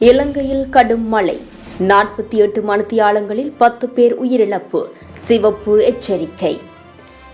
இலங்கையில் கடும் மழை. நாற்பத்தி எட்டு மணித்தியாலங்களில் பத்து பேர் உயிரிழப்பு. சிவப்பு எச்சரிக்கை.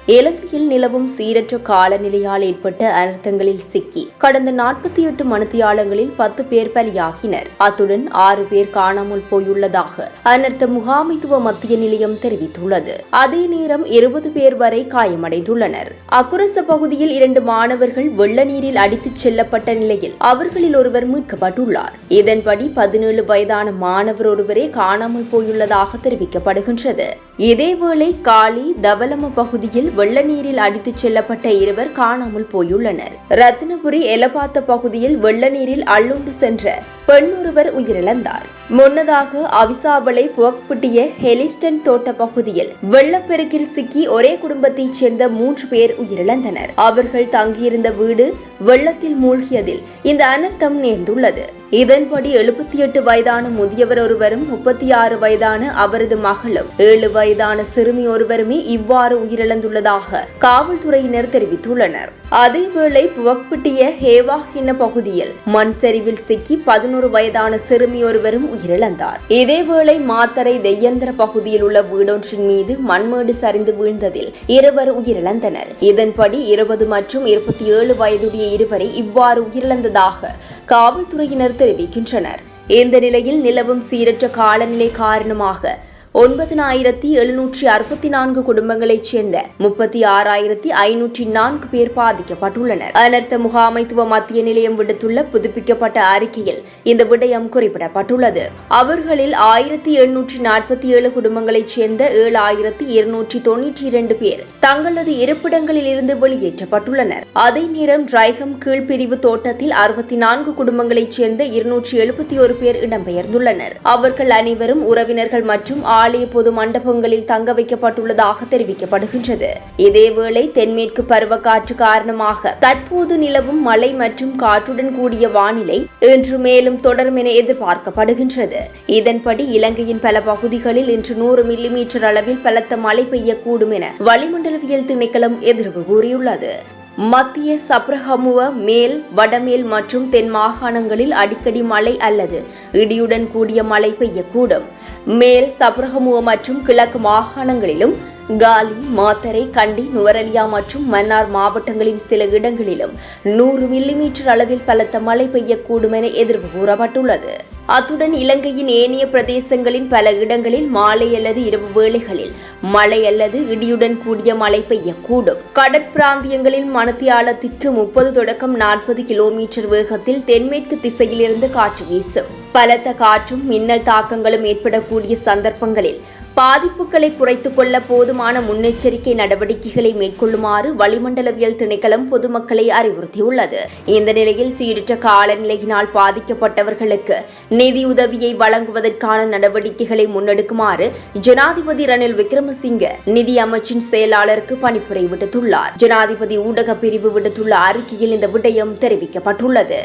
இலங்கையில் நிலவும் சீரற்ற காலநிலையால் ஏற்பட்ட அனர்த்தங்களில் சிக்கி கடந்த நாற்பத்தி எட்டு மணித்தியாலங்களில் பத்து பேர் பலியாகினர். அத்துடன் ஆறு பேர் காணாமல் போயுள்ளதாக அனர்த்த முகாமைத்துவ மத்திய நிலையம் தெரிவித்துள்ளது. அதே நேரம் இருபது பேர் வரை காயமடைந்துள்ளனர். அக்குரச பகுதியில் இரண்டு மாணவர்கள் வெள்ள நீரில் அடித்துச் செல்லப்பட்ட நிலையில் அவர்களில் ஒருவர் மீட்கப்பட்டுள்ளார். இதன்படி பதினேழு வயதான மாணவர் ஒருவரே காணாமல் போயுள்ளதாக தெரிவிக்கப்படுகின்றது. இதேவேளை காலி தவலம பகுதியில் வெள்ள நீரில் அடித்துச் செல்லப்பட்ட இருவர் காணாமல் போயுள்ளனர். ரத்தினபுரி எலபாத்த பகுதியில் வெள்ள நீரில் அள்ளுண்டு சென்ற பெண் ஒருவர் உயிரிழந்தார். முன்னதாக அவிசாவளை புவக்புட்டிய ஹெலிஸ்டன் தோட்ட பகுதியில் வெள்ளப்பெருக்கில் சிக்கி ஒரே குடும்பத்தைச் சேர்ந்த மூன்று பேர் உயிரிழந்தனர். அவர்கள் தங்கியிருந்த வீடு வெள்ளத்தில் மூழ்கியதில் இந்த அனர்த்தம் நேர்ந்துள்ளது. இதன்படி எழுபத்தி எட்டு வயதான முதியவர் ஒருவரும் முப்பத்தி ஆறு வயதான அவரது மகளும் ஏழு வயதான சிறுமி ஒருவருமே இவ்வாறு உயிரிழந்துள்ளது உள்ளதாக காவல்துறையினர் தெரிவித்துள்ளனர். அதேவேளை புவக்பிட்டிய ஹேவாஹின பகுதியில் மண் சரிவில் சிக்கி பதினோரு வயதான சிறுமி ஒருவரும் உயிரிழந்தார். இதேவேளை மாத்தரை தெய்யந்திர பகுதியில் உள்ள வீடொன்றின் மீது மண்மேடு சரிந்து வீழ்ந்ததில் இருவர் உயிரிழந்தனர். இதன்படி இருபது மற்றும் இருபத்தி ஏழு வயதுடைய இருவரை இவ்வாறு உயிரிழந்ததாக காவல்துறையினர் தெரிவிக்கின்றனர். இந்த நிலையில் நிலவும் சீரற்ற காலநிலை காரணமாக ஒன்பதினாயிரத்தி எழுநூற்றி அறுபத்தி நான்கு குடும்பங்களைச் சேர்ந்த முப்பத்தி ஆறாயிரத்தி ஐநூற்றி நான்கு பேர் பாதிக்கப்பட்டுள்ளனர். அனர்த்த முகாமைத்துவ மத்திய நிலையம் விடுத்துள்ள புதுப்பிக்கப்பட்ட அறிக்கையில் இந்த விடயம் குறிப்பிடப்பட்டுள்ளது. அவர்களில் ஆயிரத்தி எண்ணூற்றி நாற்பத்தி ஏழு குடும்பங்களைச் சேர்ந்த ஏழு ஆயிரத்தி இருநூற்றி தொன்னூற்றி இரண்டு பேர் தங்களது இருப்பிடங்களில் இருந்து வெளியேற்றப்பட்டுள்ளனர். அதே நேரம் டிரைகம் கீழ்பிரிவு தோட்டத்தில் அறுபத்தி நான்கு குடும்பங்களைச் சேர்ந்த இருநூற்றி எழுபத்தி ஒரு பேர் இடம்பெயர்ந்துள்ளனர். அவர்கள் அனைவரும் உறவினர்கள் மற்றும் ஆலய பொது மண்டபங்களில் தங்க வைக்கப்பட்டுள்ளதாக தெரிவிக்கப்படுகின்றது. இதேவேளை தென்மேற்கு பருவக்காற்று காரணமாக தற்போது நிலவும் மழை மற்றும் காற்றுடன் கூடிய வானிலை இன்று மேலும் தொடரும் என எதிர்பார்க்கப்படுகின்றது. இதன்படி இலங்கையின் பல பகுதிகளில் இன்று நூறு மில்லிமீட்டர் அளவில் பலத்த மழை பெய்யக்கூடும் என வளிமண்டலவியல் திணைக்களம் எதிர்வு கூறியுள்ளது. மத்திய சப்ரஹமுவ மேல் வடமேல் மற்றும் தென் மாகாணங்களில் அடிக்கடி மழை அல்லது இடியுடன் கூடிய மழை பெய்யக்கூடும். மேல் சப்ரஹமுவ மற்றும் கிழக்கு மாகாணங்களிலும் காலி மாத்தரை கண்டி நுவரலியா மற்றும் மன்னார் மாவட்டங்களின் சில இடங்களிலும் நூறு மில்லிமீட்டர் அளவில் பலத்த மழை பெய்யக்கூடும் என எதிர்வு கூறப்பட்டுள்ளது. அத்துடன் இலங்கையின் ஏனைய பிரதேசங்களின் பல இடங்களில் மாலை அல்லது இரவு வேளைகளில் மழை அல்லது இடியுடன் கூடிய மழை பெய்யக்கூடும். கடற்பிராந்தியங்களில் மணத்தியாலத்திற்கு முப்பது தொடக்கம் நாற்பது கிலோமீட்டர் வேகத்தில் தென்மேற்கு திசையிலிருந்து காற்று வீசும். பலத்த காற்றும் மின்னல் தாக்கங்களும் ஏற்படக்கூடிய சந்தர்ப்பங்களில் பாதிப்புகளை குறைத்துக் கொள்ள போதுமான முன்னெச்சரிக்கை நடவடிக்கைகளை மேற்கொள்ளுமாறு வளிமண்டலவியல் திணைக்களம் பொதுமக்களை அறிவுறுத்தியுள்ளது. இந்த நிலையில் சீரற்ற காலநிலையினால் பாதிக்கப்பட்டவர்களுக்கு நிதியுதவியை வழங்குவதற்கான நடவடிக்கைகளை முன்னெடுக்குமாறு ஜனாதிபதி ரணில் விக்ரமசிங்க நிதி அமைச்சின் செயலாளருக்கு பணிப்புரை விடுத்துள்ளார். ஜனாதிபதி ஊடக பிரிவு விடுத்துள்ள அறிக்கையில் இந்த விடயம் தெரிவிக்கப்பட்டுள்ளது.